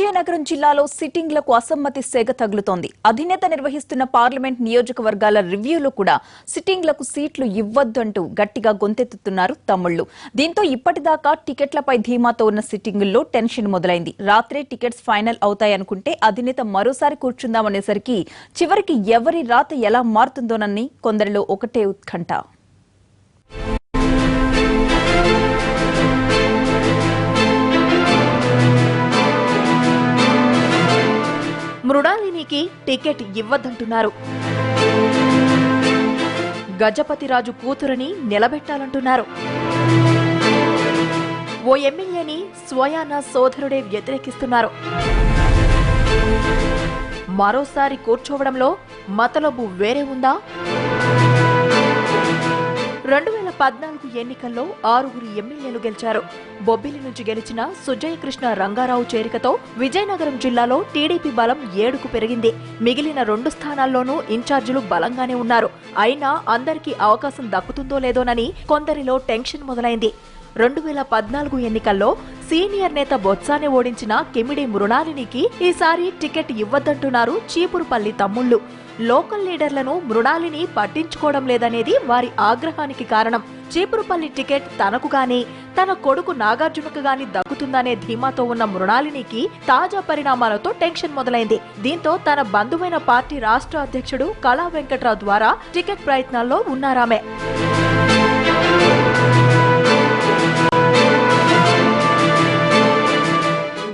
విజయనగరం జిల్లాలో సిట్టింగ్లకు అసమ్మతి సేగ తగులుతోంది. అధినేత నిర్వహిస్తున్న పార్లమెంట్ నియోజకవర్గాల రివ్యూలో కూడా సిట్టింగ్లకు సీట్లు ఇవ్వద్దంటూ గట్టిగా గొంతెత్తుతున్నారు తమ్ముళ్ళు దీంతో ఇప్పటిదాకా టికెట్లపై ధీమాతో ఉన్న సిట్టింగుల్లో టెన్షన్ మొదలైంది. రాత్రే టికెట్స్ ఫైనల్ అవుతాయనుకుంటే అధినేత మరోసారి కూర్చుందామనేసరికి చివరికి ఎవరి రాత ఎలా మారుతుందోనని కొందరిలో ఒకటే ఉత్కంఠ. మృణాలినికి టికెట్ ఇవ్వద్దంటున్నారు గజపతిరాజు కూతురని నిలబెట్టాలంటున్నారు. ఓ ఎమ్మెల్యేని స్వయాన సోదరుడే వ్యతిరేకిస్తున్నారు. మరోసారి కూర్చోవడంలో మతలబు వేరే ఉందా? రెండు వేల పద్నాలుగు ఎన్నికల్లో ఆరుగురు ఎమ్మెల్యేలు గెలిచారు. బొబ్బిలి నుంచి గెలిచిన సుజయకృష్ణ రంగారావు చేరికతో విజయనగరం జిల్లాలో టీడీపీ బలం ఏడుకు పెరిగింది. మిగిలిన రెండు స్థానాల్లోనూ ఇన్ఛార్జీలు బలంగానే ఉన్నారు. అయినా అందరికీ అవకాశం దక్కుతుందో లేదోనని కొందరిలో టెన్షన్ మొదలైంది. రెండు వేల పద్నాలుగు ఎన్నికల్లో సీనియర్ నేత బొత్సాని ఓడించిన కిమిడి మృణాలినికి ఈసారి టికెట్ ఇవ్వద్దంటున్నారు చీపురుపల్లి తమ్ముళ్ళు లోకల్ లీడర్లను మృణాలిని పట్టించుకోవడం లేదనేది వారి ఆగ్రహానికి కారణం. చీపురుపల్లి టికెట్ తనకు గాని తన కొడుకు నాగార్జునకు గాని దక్కుతుందనే ధీమాతో ఉన్న మృణాలినికి తాజా పరిణామాలతో టెన్షన్ మొదలైంది. దీంతో తన బంధువైన పార్టీ రాష్ట్ర అధ్యక్షుడు కళా వెంకట్రావు ద్వారా టికెట్ ప్రయత్నాల్లో ఉన్నారామె.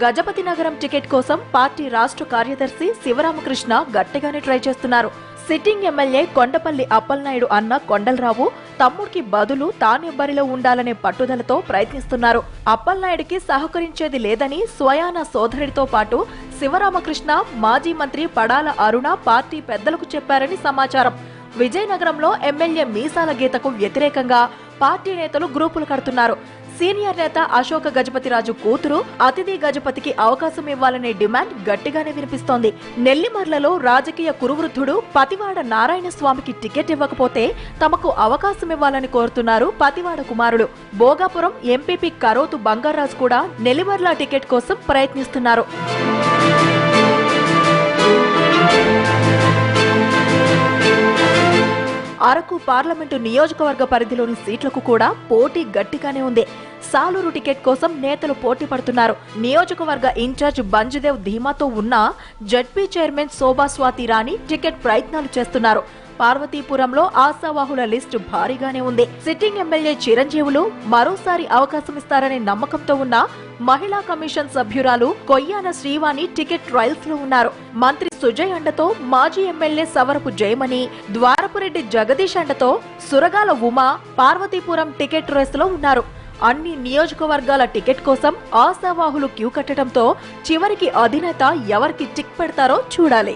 గజపతి నగరం టికెట్ కోసం పార్టీ రాష్ట్ర కార్యదర్శి శివరామకృష్ణ గట్టిగానే ట్రై చేస్తున్నారు. సిట్టింగ్ ఎమ్మెల్యే కొండపల్లి అప్పలనాయుడు అన్న కొండలరావు తమ్ముడికి బదులు తానే బరిలో ఉండాలనే పట్టుదలతో ప్రయత్నిస్తున్నారు. అప్పలనాయుడికి సహకరించేది లేదని స్వయాన సోదరుడితో పాటు శివరామకృష్ణ మాజీ మంత్రి పడాల అరుణ పార్టీ పెద్దలకు చెప్పారని సమాచారం. విజయనగరంలో ఎమ్మెల్యే మీసాల గీతకు వ్యతిరేకంగా పార్టీ నేతలు గ్రూపులు కడుతున్నారు. సీనియర్ నేత అశోక గజపతిరాజు కూతురు అతిథి గజపతికి అవకాశం ఇవ్వాలనే డిమాండ్ గట్టిగానే వినిపిస్తోంది. నెల్లిమర్లలో రాజకీయ కురువృద్ధుడు పతివాడ నారాయణ స్వామికి టికెట్ ఇవ్వకపోతే తమకు అవకాశం ఇవ్వాలని కోరుతున్నారు పతివాడ కుమారుడు. భోగాపురం ఎంపీపీ కరోతు బంగారాజు కూడా నెల్లిమర్ల టికెట్ కోసం ప్రయత్నిస్తున్నారు. అరకు పార్లమెంటు నియోజకవర్గ పరిధిలోని సీట్లకు కూడా పోటీ గట్టిగానే ఉంది. సాలూరు టికెట్ కోసం నేతలు పోటీ పడుతున్నారు. నియోజకవర్గ ఇన్ఛార్జ్ బంజుదేవ్ ధీమాతో ఉన్న ZP chairman Shobha Swathi Rani ticket ప్రయత్నాలు చేస్తున్నారు. పార్వతీపురంలో ఆశావాహుల లిస్టు భారీగానే ఉంది. సిట్టింగ్ ఎమ్మెల్యే చిరంజీవులు మరోసారి అవకాశం ఇస్తారనే నమ్మకంతో ఉన్న మహిళా కమిషన్ సభ్యురాలు కొయ్యాన శ్రీవాణి టికెట్ ట్రయల్స్లో ఉన్నారు. మంత్రి సుజయ్ అండతో మాజీ ఎమ్మెల్యే సవరపు జయమణి ద్వారపురెడ్డి జగదీష్ అండతో సురగాల ఉమా పార్వతీపురం టికెట్ రేస్లో ఉన్నారు. అన్ని నియోజకవర్గాల టికెట్ కోసం ఆశావాహులు క్యూ కట్టడంతో చివరికి అధినేత ఎవరికి టిక్ పెడతారో చూడాలి.